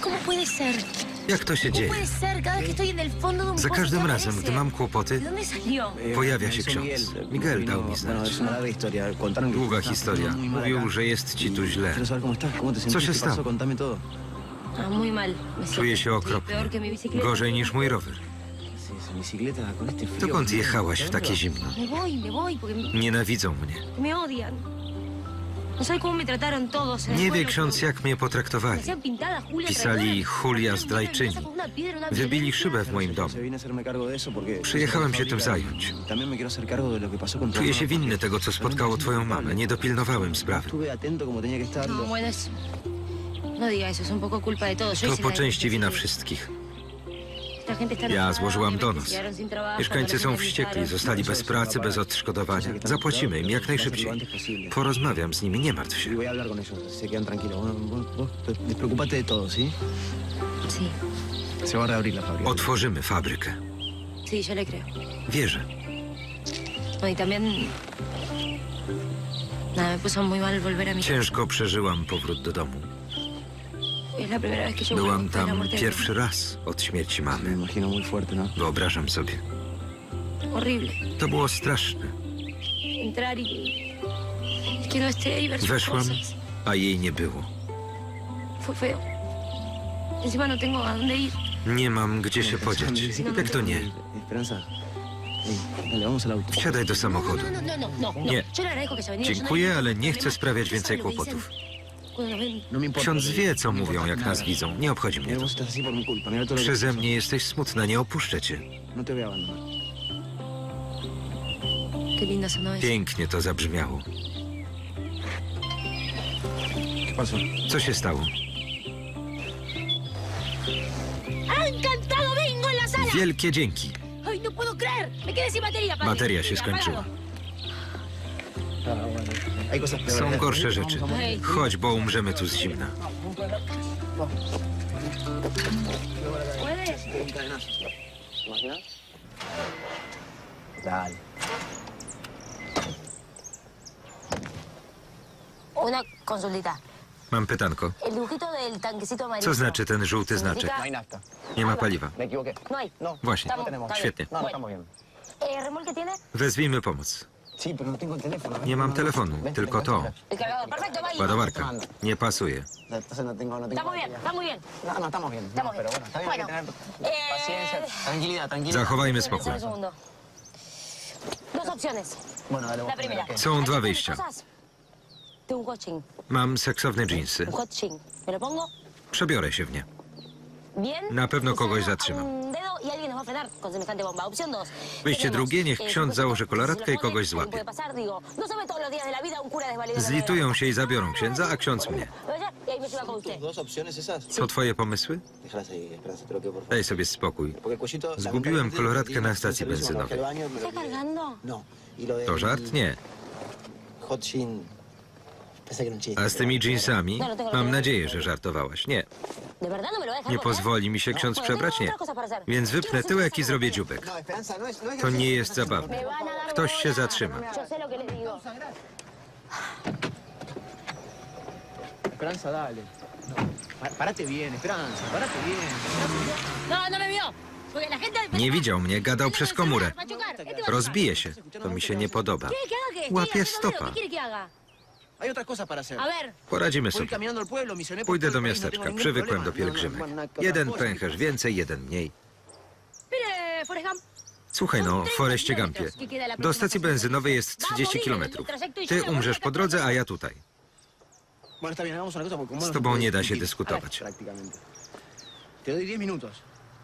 ¿cómo puede ser? Jak to się ¿Cómo dzieje? puede ser? Cada vez que estoy en el fondo de un Za pozo, każdym ¿qué razem, aparece? gdy mam ¿De kłopoty, dónde salió? Pojawia się ksiądz. Miguel dał mi znać. Długa historia. Mówił, że jest ci tu źle. Co się stało? Ah, muy mal. Me siento. Czuję się okropnie. Peor que mi bicicleta. Gorzej niż mój rower. Dokąd jechałaś w ¿De takie zimno? Me voy, me voy, porque me, Nienawidzą mnie. me odian. Nie wie ksiądz, jak mnie potraktowali. Pisali. Julia zdrajczyni. Wybili szybę w moim domu. Przyjechałem się tym zająć. Czuję się winny tego, co spotkało twoją mamę. Nie dopilnowałem sprawy. No. No To po części wina wszystkich. Ja złożyłam donos. Mieszkańcy są wściekli, zostali bez pracy, bez odszkodowania. Zapłacimy im jak najszybciej. Porozmawiam z nimi, nie martw się. Otworzymy fabrykę. Wierzę. No, y. Ciężko przeżyłam powrót do domu. Byłam tam pierwszy raz od śmierci mamy. ¿no? Wyobrażam sobie. To było straszne. Weszłam, a jej nie było. No. Nie mam gdzie się podzieć. Jak to nie? Wsiadaj do samochodu. no. Nie. Dziękuję, ale nie chcę sprawiać ¿Sabe więcej kłopotów. Ksiądz wie, co mówią, jak nas widzą. Nie obchodzi mnie to. Przeze mnie jesteś smutna, nie opuszczę cię. No. Pięknie to zabrzmiało. Co się stało? Wielkie dzięki. ¡Ay, no puedo Są gorsze rzeczy. Chodź, bo umrzemy tu z zimna. Mam pytanko. Co znaczy ten żółty znaczek? No. Nie ma paliwa. No. Właśnie. No. Świetnie. Wezwijmy pomoc. Nie mam telefonu, tylko to. Perfecto, va ahí. Ładowarka. Nie pasuje. Entonces no tengo, no tengo Está muy bien, batería. está muy bien. No, no, estamos bien. Estamos No, pero bien. bueno, está bien, hay que Bueno, tener eh, paciencia, tranquilidad, tranquilidad. Zachowajmy spokój. Un segundo. Dos opciones. Bueno, dale, vos La primera. primero, ¿qué? Są dwa ¿Hay wyjścia. cosas? Tengo un coaching. Mam seksowne dżinsy. Un coaching. ¿Me lo pongo? Przebiorę się w nie. Na pewno kogoś zatrzymam. Dedo y. Wyjście drugie, niech ksiądz założy kolaretkę si i kogoś złapie. no. Zlitują się i zabiorą księdza, a ksiądz mnie. Y. To twoje pomysły? Daj sobie spokój. Zgubiłem koloratkę na stacji benzynowej. No. Y. To żart? Nie. A z tymi jeansami? Mam nadzieję, że żartowałaś. Nie. ¿De verdad no me lo va a dejar Nie pozwoli mi się ksiądz przebrać? Nie. Więc wypnę tyłek i zrobię dziubek. To nie jest zabawne. Ktoś się zatrzyma. Esperanza, dale. No. Pa- Parate bien, Esperanza, parate bien. No, no. Nie widział mnie, gadał przez komórę. Rozbije się. To mi się nie podoba. Łapie stopa. A ver. Poradzimy sobie. Pójdę do no miasteczka. Przywykłem do pielgrzymek. No, no, no, no, Jeden pęcherz więcej, jeden mniej. Mire, Forrest Gump. Słuchaj no, Foreście Gampie. Do stacji benzynowej jest 30 kilometrów. Ty umrzesz po drodze, a ja tutaj. Z no tobą nie da się dyskutować. Prácticamente. Te doy 10 minutos.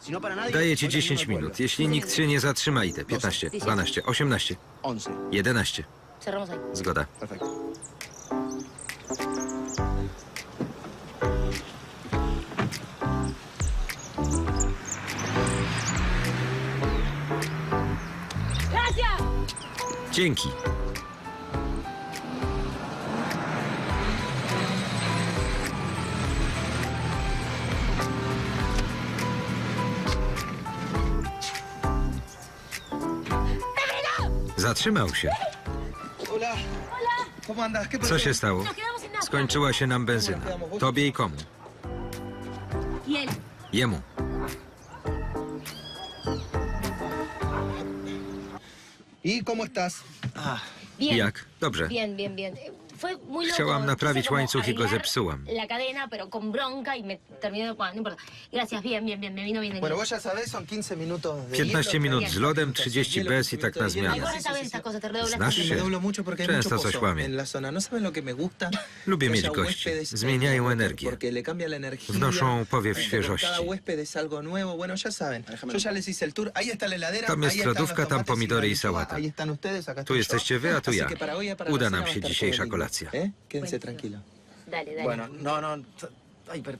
Si no Daję ci voy caminando 10 al minut. Jeśli nikt się nie zatrzyma, idę. 15, 12, 18, 11. 11. Cerramos ahí. Zgoda. Perfecto. Dzięki. Zatrzymał się. Hola. ¿Cómo andas? ¿Qué Co się stało? Skończyła się nam benzyna. Tobie i komu? Jemu. ¿Y cómo estás? Ah, Bien. Jak? Dobrze. Bien, bien, bien. Chciałam naprawić łańcuch i go zepsułam. La cadena, pero con bronca y me terminó. Bueno, no importa. Gracias, bien, bien, bien. Me vino bien. Bueno, vos ya sabés, son 15 minutos de 15 hielo, minut 30 z lodem, minutos 30 de hielo, bez i 15 tak na zmianę. Znasz się. Często coś gusta. Lubię mieć gości. Zmieniają energię. Wnoszą powiew świeżości. Tam jest lodówka, tam tomates pomidory i sałata. Tu jesteście wy, a tu ja. Uda nam się dzisiejsza todo kolacja. ¿Eh? Quédense Buenísimo. tranquilos. Dale, dale. bueno, no, no. t- Ay, pero.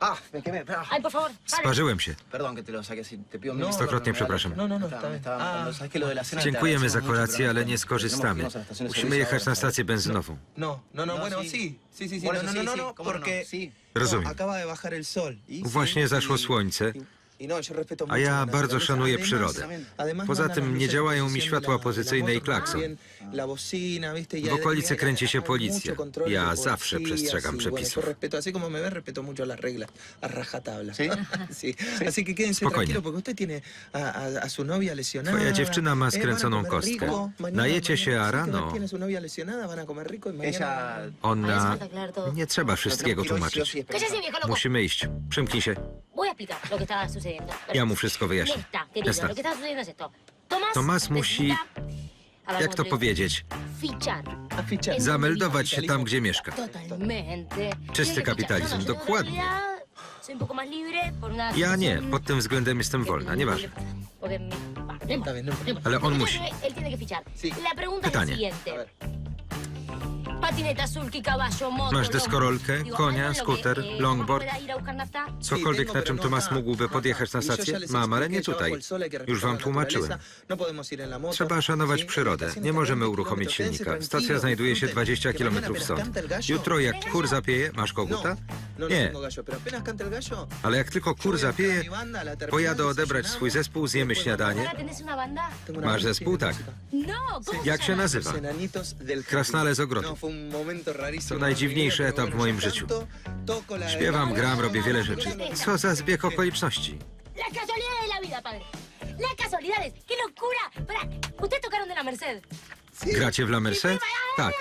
Ah, me quemé. Ah, Ay, por favor. pare. Sparzyłem się. Perdón que te lo saque así. Te pido No, mil Stokrotnie przepraszam. No, no, no, está bien. estaba Ah, mirando, ¿sabes que lo de la cena te Dziękujemy za agradecemos mucho, kolację, pero ale no nie skorzystamy. Tenemos que irnos a la estación de Musimy servicio jechać ahora. na stację benzynową. No, no, no, No, bueno, sí. sí. Sí, sí, sí. Por No, eso no, sí, no, no, sí, no, cómo no, porque sí. Rozumiem. no, acaba de bajar el sol. Y sí, Właśnie zaszło y- słońce, no, a ja bardzo szanuję przyrodę. Poza tym nie działają mi światła pozycyjne i klakson. W okolicy kręci się policja. Ja zawsze przestrzegam przepisów. Spokojnie. Twoja dziewczyna ma eh, skręconą kostkę. Najecie się, a rano y Ona... Nie trzeba wszystkiego tłumaczyć. Musimy iść. Przymknij się. Voy a explicar lo que estaba sucediendo. Ja mu wszystko wyjaśnię. Nesta, Ya querido, está. lo que está sucediendo es esto. Tomás, Tomás musi- necesita- A ver, Jak ¿cómo to te digo? powiedzieć? Fichar. Zameldować się tam, gdzie mieszka. Totalmente. Czysty kapitalizm. No, no, dokładnie. Ja nie, pod tym względem jestem wolna, nieważne. No. Ale on musi. Pytanie. Masz deskorolkę, konia, skuter, longboard? Cokolwiek, na czym Tomas mógłby podjechać na stację? Mam, ale nie tutaj. Już wam tłumaczyłem. Trzeba szanować przyrodę. Nie możemy uruchomić silnika. Stacja znajduje się 20 km stąd. Jutro jak kur zapieje, masz koguta? Nie, ale jak tylko kur zapieje, pojadę odebrać swój zespół, zjemy śniadanie. Ahora tenés una banda. Masz zespół? Tak. No, ¿cómo Jak się llama? nazywa? Krasnale z ogrodu. To najdziwniejszy etap w moim życiu. Śpiewam, gram, robię wiele rzeczy. Co za zbieg okoliczności. Las casualidades de la vida, padre. Las casualidades. ¡Qué locura! Pará, ¿ustedes tocaron de la Merced? Gracie w La Merced? Tak.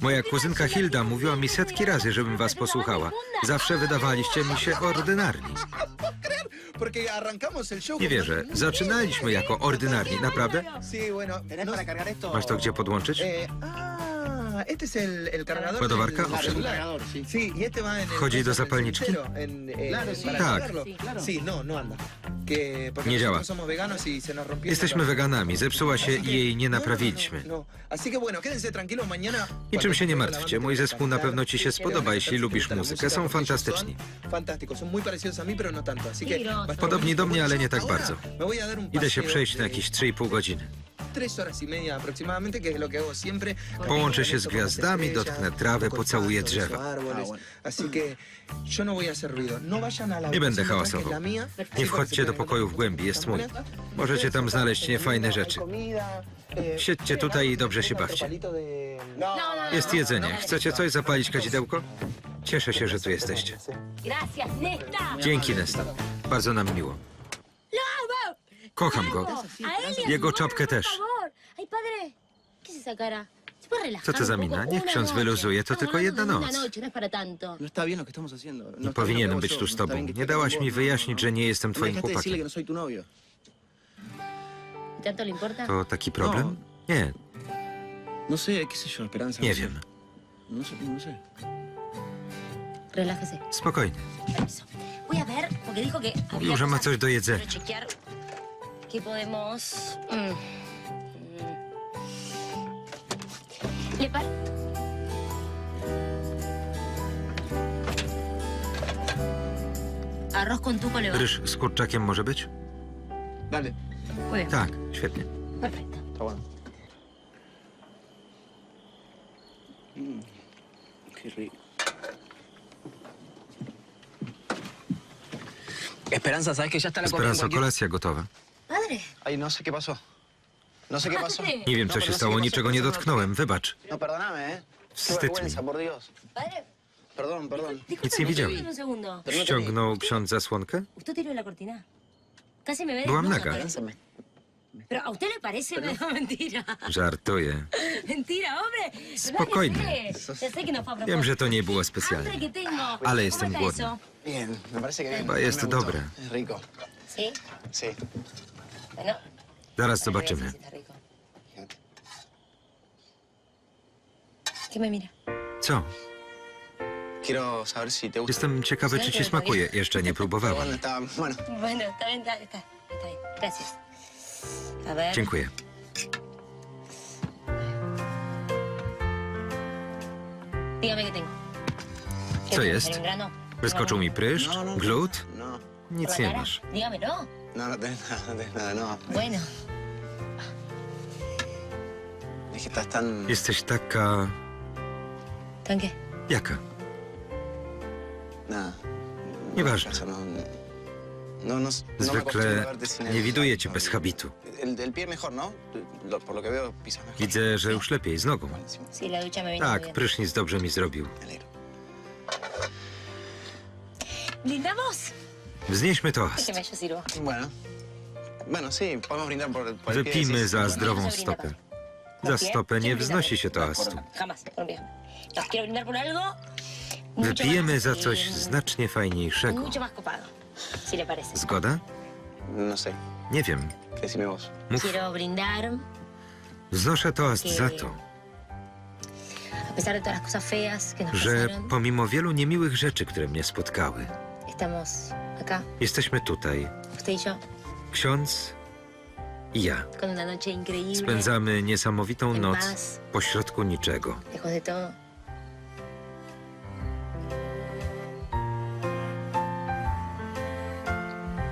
Moja kuzynka Hilda mówiła mi setki razy, żebym was posłuchała. Zawsze wydawaliście mi się ordynarni. Nie wierzę. Zaczynaliśmy jako ordynarni, naprawdę? Masz to gdzie podłączyć? Ah, este es el, el cargador. ¿Ładowarka? del- Owszem. Cargador, sí. Sí, y este va en el. Wchodzi do zapalniczki? en, eh, Claro, sí. para Tak. cargarlo. Sí, no, no anda. Que, porque Nie działa. somos veganos y se nos rompió. Jesteśmy weganami, zepsuła się i jej nie no, no, naprawiliśmy. No, no. Así que bueno, quédense tranquilos mañana. Niczym się nie martwcie, mój zespół na pewno ci się que spodoba, jeśli lubisz muzykę. Są fantastyczni. son Fantásticos, son muy parecidos a mí, pero no tanto. Así que Mira, va a estar Podobni do mnie, ale nie tak bardzo. Idę się przejść na jakieś 3,5 godziny. Tres horas y media aproximadamente, que es lo que hago siempre. Połączę się z gwiazdami, dotknę trawę, pocałuję drzewa. Así que yo no voy a hacer ruido. No vayan a la Nie będę hałasował. Nie wchodźcie do pokoju w głębi, jest mój. Możecie tam znaleźć niefajne rzeczy. Siedźcie tutaj i dobrze się bawcie. No. Jest jedzenie. Chcecie coś? Zapalić kadzidełko? Cieszę się, że tu jesteście. Gracias, Nesta. Dzięki, Nesta. Bardzo nam miło. Kocham go. Jego czapkę też. por favor. Ay, padre, ¿qué es esa cara? ¿Se puede relajar Co to za mina? Niech ksiądz wyluzuje, to tylko jedna noc. No. No. No que Powinienem być tu z tobą. Nie dałaś mi wyjaśnić, że nie jestem twoim chłopakiem. ¿Y? To taki problem? Nie, nie wiem. Spokojnie. Mówił, że ma coś do jedzenia. Qué podemos. mm, mm. ¿Le par... Arroz con tuco le va. Ryż z kurczakiem może być? Dale. Muy bien. Tak, świetnie. Perfecto. Está bueno. Mm, qué rico. Esperanza, ¿sabes que ya está la comida? Esperanza, kolacja gotowa. Padre. Ay, no sé qué pasó. No sé qué pasó. Padre. Nie wiem, No, co pero się no stało, niczego nie no- dotknąłem, wybacz. No, perdóname, ¿eh? Qué Wstyd mi. vergüenza, por Dios. Padre. Perdón, perdón. Nic nie widziałem. un segundo. Ściągnął ksiądz zasłonkę? ¿Usted tiró la cortina? Casi me ve Byłam desnuda, naga. parece. Pero a usted le parece no, mentira. Żartuję. Mentira, hombre. Spokojnie. Relájese. Ya sé que no fue a propósito. Wiem, że to nie było Hambre specjalne. tengo. Ale ¿Cómo jestem está głodny. eso? Bien, me parece que bien. Chyba jest me gustó. dobre. Es rico. ¿Sí? Sí. Bueno. Zaraz zobaczymy. Co? Jestem ciekawy, czy ci smakuje. Jeszcze nie ver. Dziękuję. Dígame qué tengo. ¿Qué Co jest? Wyskoczył mi pryszcz, No, no. glut. No, ¿Por Nic nie masz. No, no tenés nada, no tenés nada, no. Bueno. Es que estás tan. Jesteś taka... ¿Tan qué? Jaka? Nada. Nieważne. No. No, no, no me acostumbro a Zwykle verte sin el- nie widuję cię bez habitu. El, el pie mejor, ¿no? Lo- por lo que veo, pisas mejor. Widzę, że już lepiej z nogą. Buenísimo, Sí, la ducha me viene muy Tak, bien. prysznic dobrze mi zrobił. me alegro. ¿Brindamos? Wznieśmy toast. Déjeme, yo sirvo. Bueno. Bueno, sí, podemos brindar por, por el pie. Wypijmy sí, za sí. zdrową stopę. Za stopę nie wznosi się toastu. Jamás, por un viejo. No, quiero brindar por algo mucho Wypijemy más, za eh, coś znacznie fajniejszego. Mucho más copado, si le parece. Zgoda? No sé, Nie wiem. decime vos. Mów. Quiero brindar, Wznoszę toast za to, a pesar de todas las cosas feas que nos że pasaron, pomimo wielu niemiłych rzeczy, które mnie spotkały, estamos acá, jesteśmy tutaj, usted y yo, ksiądz i ja. con una noche increíble, Spędzamy niesamowitą noc pośrodku niczego. lejos de todo.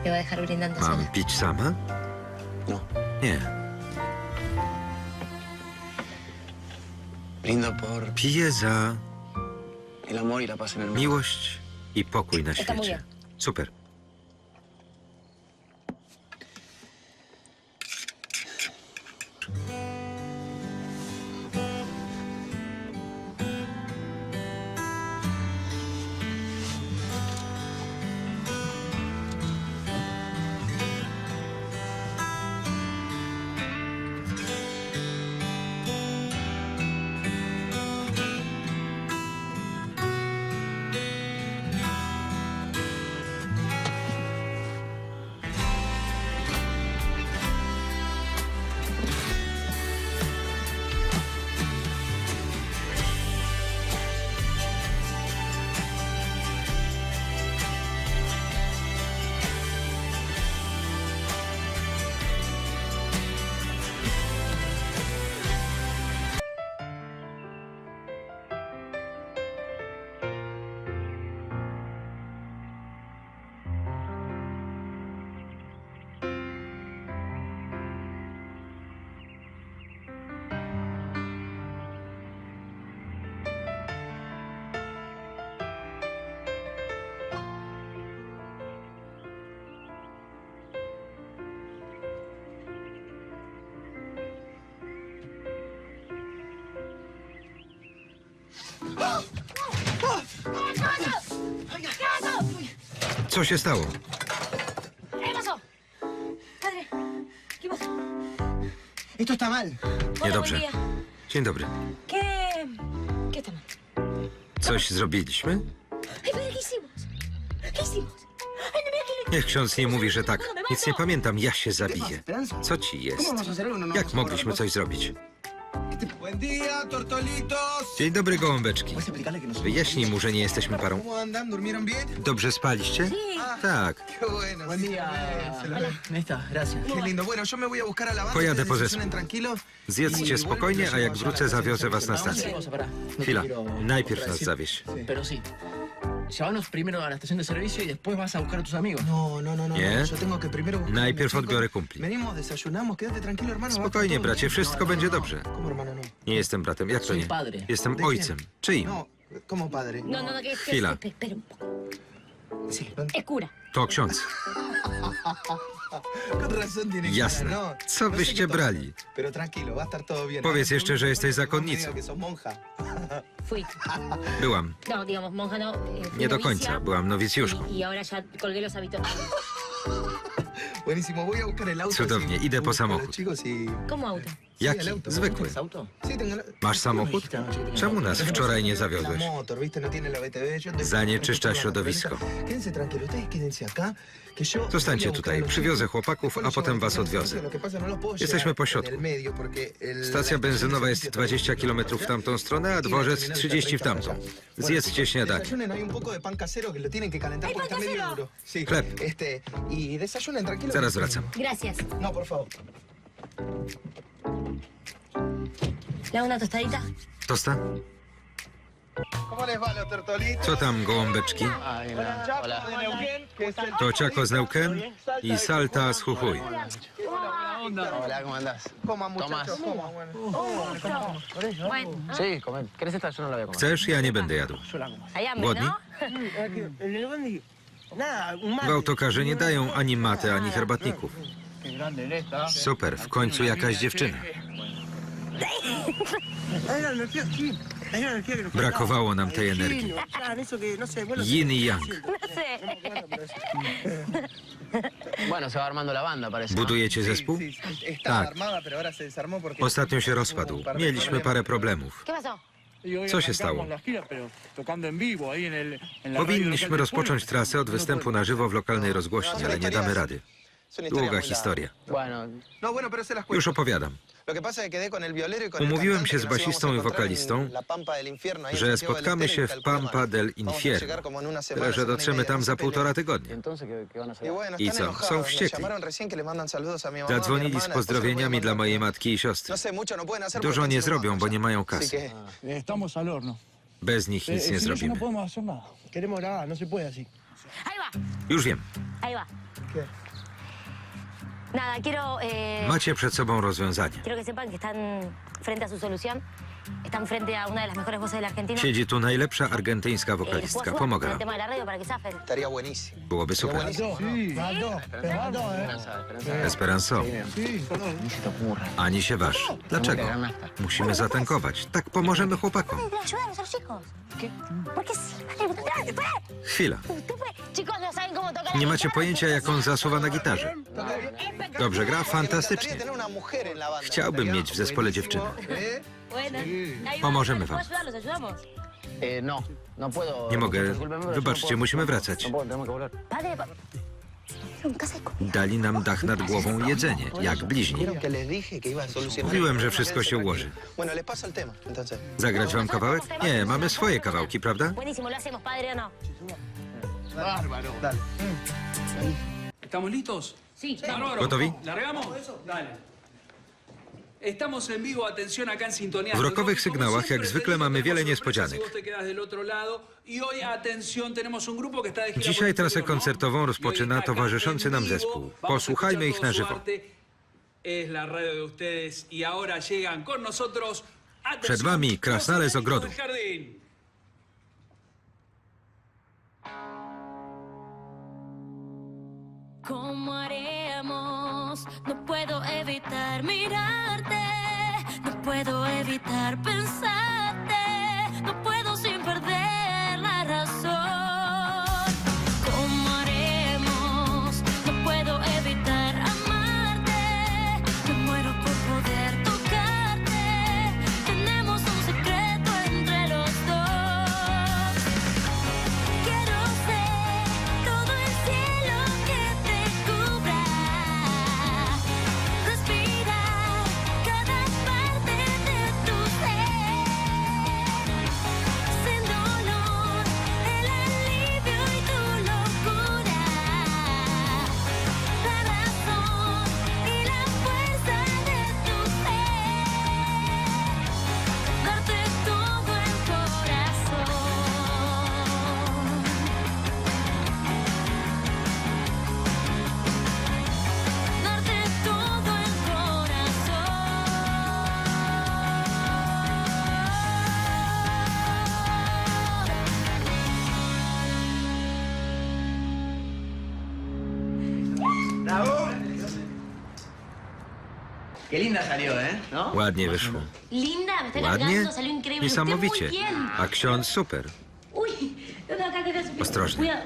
¿Me va a dejar brindando Mam sola? pić sama? No. Nie. Brindo por Piję za el amor y la paz en el mundo. miłość i pokój na świecie. Super. Co się stało? Esto está mal. Niedobrze. Dzień dobry. Coś zrobiliśmy? Niech ksiądz nie mówi, że tak. Nic nie pamiętam, ja się zabiję. Co ci jest? Jak mogliśmy coś zrobić? Buen día, tortolitos. Dzień dobry, gołąbeczki. ¿Puedes explicarle que nosotros... Wyjaśnij mu, że nie jesteśmy parą. Dobrze spaliście? Tak. Pojadę po zespół. Zjedzcie spokojnie, a jak wrócę, zawiozę was na stację. No Chwila, najpierw nas zawieź. Llévanos primero a la estación de servicio y después vas a buscar a tus amigos. No, no, no, no. Nie? no. Yo tengo que primero buscar a Najpierw mis chicos. odbiorę kumpli. Venimos, desayunamos, quédate tranquilo, hermano. va Spokojnie, todo bracie, bien. wszystko będzie dobrze. ¿Cómo, hermano, no? Nie jestem bratem. Jak to nie? Jestem ¿De ojcem. Czyim? No, ¿cómo padre? No, no, no, que Chwila. espera un poco. Sí, Es cura. To ksiądz. Jasne. ¿no? Co No byście tomas, brali? Powiedz jeszcze, że jesteś No zakonnicą. Byłam. No, no. eh, Nie do końca. Byłam nowicjuszką. Y, y. Cudownie, idę po samochód. Jaki? Zwykły. Masz samochód? Czemu nas wczoraj nie zawiozłeś? Zanieczyszcza środowisko. Zostańcie tutaj, przywiozę chłopaków, a potem was odwiozę. Jesteśmy po środku. Stacja benzynowa jest se 20 cierra km w tamtą stronę, a dworzec 30 w tamtą. Zjedzcie śniadanie. Chleb. Y. Zaraz wracam. Gracias. No, por favor. ¿Le hago una tostadita? Tosta? ¿Cómo les va los tortolitos? Co tam, gołąbeczki? No. Hola. To Ciako z Neuquén i Salta z Jujuy. Hola, ¿cómo andás? Coman, muchachos, coman. Bueno. Sí. ¿Querés esta? Yo no la voy a comer. Chcesz? Ja nie będę jadł. hay hambre, Głodni? ¿no? W autokarze nie dają ani maty, ani herbatników. Super, w końcu jakaś dziewczyna. Brakowało nam tej energii. Yin i yang. Budujecie zespół? Tak. Ostatnio się rozpadł. Mieliśmy parę problemów. Co się stało? Powinniśmy rozpocząć trasę od występu na żywo w lokalnej rozgłośni, ale nie damy rady. Długa historia. No. Już opowiadam, y Umówiłem się z íbamos a basistą i wokalistą, że spotkamy się y w. Pampa del Infierno. Tyle, że y dotrzemy tam no za półtora. ¿y tygodnia. Y I co? Są wściekli. Zadzwonili z pozdrowieniami dla mandar mojej matki i siostry. No no Dużo nie no zrobią, bo nie mają kasy. Bez nich nic Eh, nie no, no zrobimy. podemos hacer Macie przed sobą rozwiązanie. Quiero que sepan que están frente a su solución. Están frente a una de las mejores voces de la Argentina. Siedzi tu najlepsza argentyńska Eh, ¿les puedo wokalistka. ayudar Pomogę. Byłoby super. Pero faltó, ¿eh? Ani się waż. Dlaczego? Musimy zatankować. Tak pomożemy chłopakom. Chwila. No saben cómo tocar la Nie macie pojęcia, jak on zasuwa na gitarze. Dobrze gra? Fantastycznie. Chciałbym mieć w zespole dziewczynę. Pomożemy ¿puedo wam. Eh, no, no. Nie mogę. Wybaczcie, no puedo. musimy wracać. Dali nam dach nad głową jedzenie, jak bliźni. Mówiłem, że wszystko się ułoży. Zagrać wam kawałek? Nie, mamy swoje kawałki, prawda? Gotowi? ¿Largamos? Dale. Estamos en vivo, atención acá en Sintonía. W rokowych sygnałach, jak zwykle, mamy wiele niespodzianek. Gira Dzisiaj trasę ¿no? koncertową Y rozpoczyna towarzyszący nam zespół. Posłuchajmy ich na żywo. y Przed wami krasnale z ogrodu. ¿Cómo haremos? No puedo evitar mirarte, no puedo evitar pensarte, linda salió, ¿eh? ¿No? Ładnie wyszło. Linda, me está Ładnie? cargando, salió increíble. Usted Niesamowicie. bien. A ksiądz super. Uy, no, no, acá, acá, acá. Ostrożnie. Cuidado.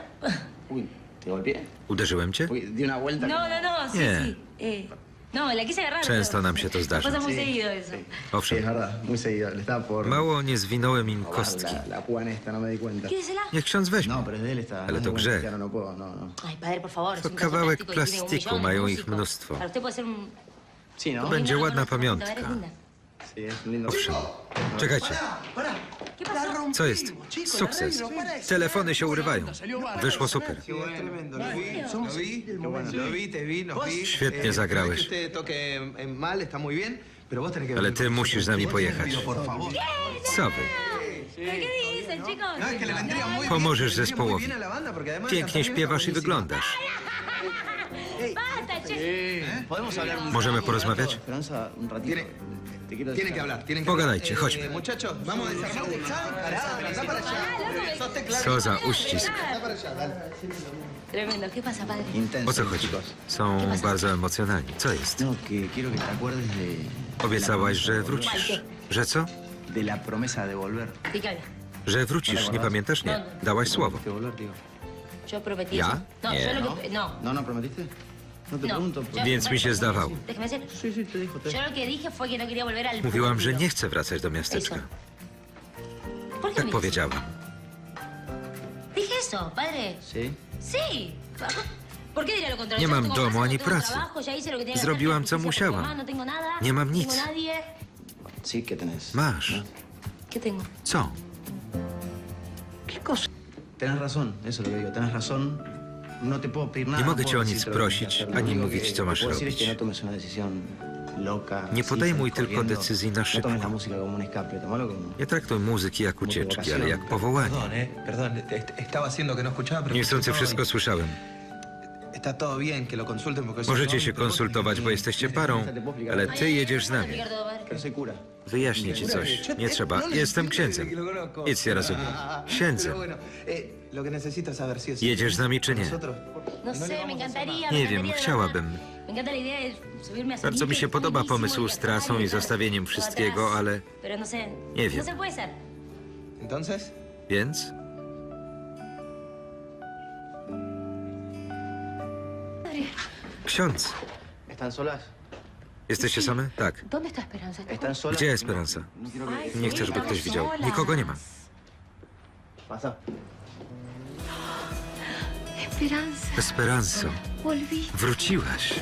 Uy, ¿te golpeé? Uderzyłem cię? Uy, di una vuelta. No, no, no, sí, Nie. sí. Eh, no, la quise agarrar. Często pero- nam się to zdarza. Pasa muy seguido eso. Sí, Owszem. es verdad, muy seguido. Le estaba por... Mało nie zwinąłem im robar kostki. La, la púa en esta, no me di cuenta. Quédesela. Niech ksiądz weźmie. No, pero es de él esta. Ale no es to de buen grzech. cristiano, no puedo, no, no. Ay, padre, por favor. To es un caso kawałek plástico y tiene un plastiku, millón de mają ich músicos. mnóstwo. Para usted puede ser un... ¿no? Będzie Linda, ładna pamiątka. Owszem. Czekajcie. Co jest? Sukces. Telefony się urywają. Wyszło super. Świetnie zagrałeś. Ale ty musisz z nami pojechać. Co wy? Pomożesz zespołowi. Pięknie śpiewasz i wyglądasz. Basta, che. ¿Podemos hablar un Możemy rato, porozmawiać? Esperanza, un ratito. Tiene- Te quiero Tienen que hablar, tienen que Pogadajcie, chodźmy. muchachos, vamos a desarmar el Pará, anda para allá. Sos teclado. Co za uścisk. Tremendo. ¿Qué pasa, padre? Intenso, O co chodzi? chicos. Są bardzo emocjonalni. Co jest? No, que quiero que te acuerdes de... Obiecałaś, de że la promesa de wrócisz. volver. Że co? De la promesa de volver. ¿De qué habla? Że wrócisz. Nie pamiętasz? Nie. Dałaś słowo. ¿De volver, digo? Yo prometí ¿Ya? eso. No, Nie. yo lo que... No. ¿No, no prometiste? No te No. pregunto. Yo- Więc mi się zdawało. Déjeme decir. Sí, sí, te dijo. Te... Yo lo que dije fue que no quería volver al Mówiłam, że nie chcę wracać do miasteczka. ¿Por qué Tak me powiedziałam. Dije eso, padre. ¿Sí? Sí. ¿Por qué diría lo contrario? Nie mam domu ani no pracy. Zrobiłam, co musiałam. No. Nie mam no nic. tengo nadie. Sí, ¿qué tenés? Masz. ¿Qué tengo? Co? ¿Qué cosa? Nie mogę no cię o puedo nic prosić, ani mówić, co masz robić. no tomes una decisión loca. Nie podejmuj tylko decyzji na No szybko. tomes la música como un escape, tomalo como... Nie traktuj muzyki jak ucieczki, ale jak powołanie. Perdón, eh, perdón, est- estaba haciendo que no escuchaba, pero... Niechcący wszystko słyszałem. Está todo bien, que lo consulten porque... Możecie się konsultować, bo jesteście parą, ale ty jedziesz z nami. Wyjaśnię ci coś. Nie trzeba. Jestem księdzem. Nic nie rozumiem. Księdzem. Eh. Jedziesz z nami czy nie? No Nie wiem, chciałabym. Bardzo mi się podoba pomysł z trasą i zostawieniem wszystkiego, ale... No. Nie wiem. No. Więc? Ksiądz. ¿Están solas? Jesteście same? Tak. ¿Dónde está Esperanza? ¿Está ¿Están solas? Gdzie Esperanza? No quiero que... Nie chcę, żeby ktoś widział. Nikogo nie ma. Pasa. Esperanza, Esperanzo, volví. wróciłaś.